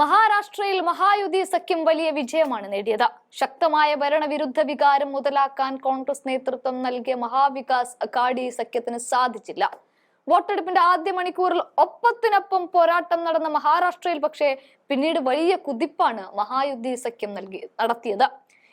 മഹാരാഷ്ട്രയിൽ മഹായുതി സഖ്യം വലിയ വിജയമാണ് നേടിയത്. ശക്തമായ ഭരണവിരുദ്ധ വികാരം മുതലാക്കാൻ കോൺഗ്രസ് നേതൃത്വം നൽകിയ മഹാവികാസ് അഘാഡി സഖ്യത്തിന് സാധിച്ചില്ല. വോട്ടെടുപ്പിന്റെ ആദ്യ മണിക്കൂറിൽ ഒപ്പത്തിനൊപ്പം പോരാട്ടം നടന്ന മഹാരാഷ്ട്രയിൽ പക്ഷേ പിന്നീട് വലിയ കുതിപ്പാണ് മഹായുദ്ധി സഖ്യം നൽകി നടത്തിയത്.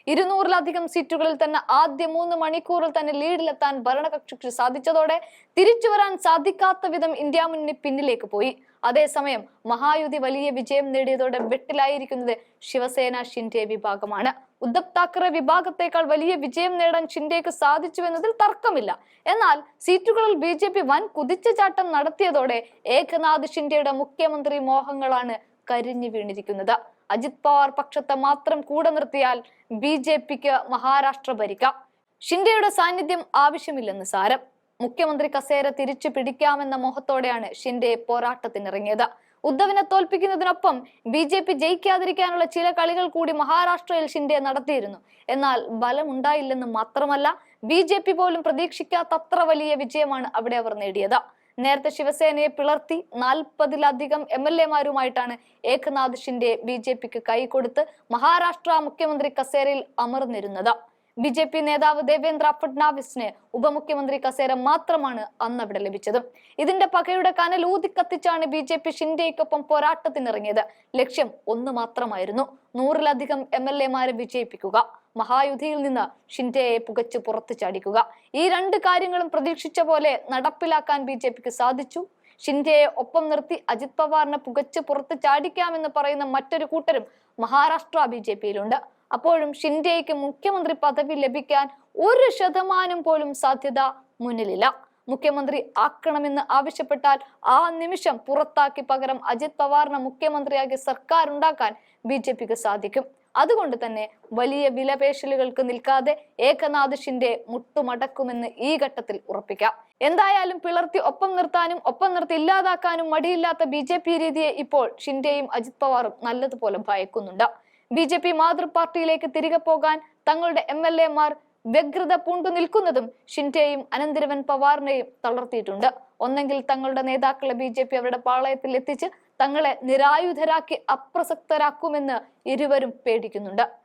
ഇരുന്നൂറിലധികം സീറ്റുകളിൽ തന്നെ ആദ്യ മൂന്ന് മണിക്കൂറിൽ തന്നെ ലീഡിലെത്താൻ ഭരണകക്ഷിക്ക് സാധിച്ചതോടെ തിരിച്ചു വരാൻ സാധിക്കാത്ത വിധം ഇന്ത്യ മുന്നണി പിന്നിലേക്ക് പോയി. അതേസമയം മഹായുതി വലിയ വിജയം നേടിയതോടെ വെട്ടിലായിരിക്കുന്നത് ശിവസേന ഷിൻഡെ വിഭാഗമാണ്. ഉദ്ധവ് താക്കറെ വിഭാഗത്തേക്കാൾ വലിയ വിജയം നേടാൻ ഷിൻഡെക്ക് സാധിച്ചുവെന്നതിൽ തർക്കമില്ല. എന്നാൽ സീറ്റുകളിൽ ബി ജെ പി വൻ കുതിച്ചുചാട്ടം നടത്തിയതോടെ ഏകനാഥ് ഷിൻഡെയുടെ മുഖ്യമന്ത്രി മോഹങ്ങളാണ് കരിഞ്ഞു വീണിരിക്കുന്നത്. അജിത് പവാർ പക്ഷത്തെ മാത്രം കൂടെ നിർത്തിയാൽ ബി ജെ പിക്ക് മഹാരാഷ്ട്ര ഭരിക്കാം. ഷിൻഡെയുടെ സാന്നിധ്യം ആവശ്യമില്ലെന്ന് സാരം. മുഖ്യമന്ത്രി കസേര തിരിച്ചു പിടിക്കാമെന്ന മോഹത്തോടെയാണ് ഷിൻഡെ പോരാട്ടത്തിനിറങ്ങിയത്. ഉദ്ധവിനെ തോൽപ്പിക്കുന്നതിനൊപ്പം ബി ജെ പി ജയിക്കാതിരിക്കാനുള്ള ചില കളികൾ കൂടി മഹാരാഷ്ട്രയിൽ ഷിൻഡെ നടത്തിയിരുന്നു. എന്നാൽ ബലമുണ്ടായില്ലെന്ന് മാത്രമല്ല ബി ജെ പി പോലും പ്രതീക്ഷിക്കാത്തത്ര വലിയ വിജയമാണ് അവിടെ അവർ നേടിയത്. നേരത്തെ ശിവസേനയെ പിളർത്തി നാൽപ്പതിലധികം എം എൽ എമാരുമായിട്ടാണ് ഏകനാഥ് ഷിൻഡെ ബി ജെ പിക്ക് കൈകൊടുത്ത് മഹാരാഷ്ട്ര മുഖ്യമന്ത്രി കസേരയിൽ അമർന്നിരുന്നത്. ബി ജെ പി നേതാവ് ദേവേന്ദ്ര ഫഡ്നാവിസിന് ഉപമുഖ്യമന്ത്രി കസേര മാത്രമാണ് അന്ന് അവിടെ ലഭിച്ചത്. ഇതിന്റെ പകയുടെ കനൽ ഊതിക്കത്തിച്ചാണ് ബി ജെ പി ഷിൻഡെയ്ക്കൊപ്പം പോരാട്ടത്തിനിറങ്ങിയത്. ലക്ഷ്യം ഒന്ന് മാത്രമായിരുന്നു. നൂറിലധികം എം എൽ എമാരെ വിജയിപ്പിക്കുക. മഹായുധിയിൽ നിന്ന് ഷിൻഡെയെ പുകച്ച് പുറത്തു ചാടിക്കുക. ഈ രണ്ട് കാര്യങ്ങളും പ്രതീക്ഷിച്ച പോലെ നടപ്പിലാക്കാൻ ബി സാധിച്ചു. ഷിൻഡെയെ ഒപ്പം നിർത്തി അജിത് പവാറിനെ പുകച്ച് പുറത്ത് ചാടിക്കാമെന്ന് പറയുന്ന മറ്റൊരു കൂട്ടരും മഹാരാഷ്ട്ര ബി ജെ പിയിലുണ്ട്. അപ്പോഴും ഷിൻഡെയ്ക്ക് മുഖ്യമന്ത്രി പദവി ലഭിക്കാൻ ഒരു ശതമാനം പോലും സാധ്യത മുന്നിലില്ല. മുഖ്യമന്ത്രി ആക്കണമെന്ന് ആവശ്യപ്പെട്ടാൽ ആ നിമിഷം പുറത്താക്കി പകരം അജിത് പവാറിനെ മുഖ്യമന്ത്രിയാക്കി സർക്കാർ ഉണ്ടാക്കാൻ ബി സാധിക്കും. അതുകൊണ്ട് തന്നെ വലിയ വിലപേശലുകൾക്ക് നിൽക്കാതെ ഏകനാഥ് മുട്ടുമടക്കുമെന്ന് ഈ ഘട്ടത്തിൽ ഉറപ്പിക്കാം. എന്തായാലും പിളർത്തി ഒപ്പം നിർത്താനും ഒപ്പം നിർത്തി ഇല്ലാതാക്കാനും മടിയില്ലാത്ത ബി ജെ പി രീതിയെ ഇപ്പോൾ ഷിൻഡെയും അജിത് പവാറും നല്ലതുപോലെ ഭയക്കുന്നുണ്ട്. ബി ജെ പി മാതൃ പാർട്ടിയിലേക്ക് തിരികെ പോകാൻ തങ്ങളുടെ എം എൽ എമാർ വ്യഗ്രത പൂണ്ടു നിൽക്കുന്നതും ഷിൻഡെയും അനന്തിരവൻ പവാറിനെയും തളർത്തിയിട്ടുണ്ട്. ഒന്നെങ്കിൽ തങ്ങളുടെ നേതാക്കളെ ബി ജെ പി അവരുടെ പാളയത്തിൽ എത്തിച്ച് തങ്ങളെ നിരായുധരാക്കി അപ്രസക്തരാക്കുമെന്ന് ഇരുവരും പേടിക്കുന്നുണ്ട്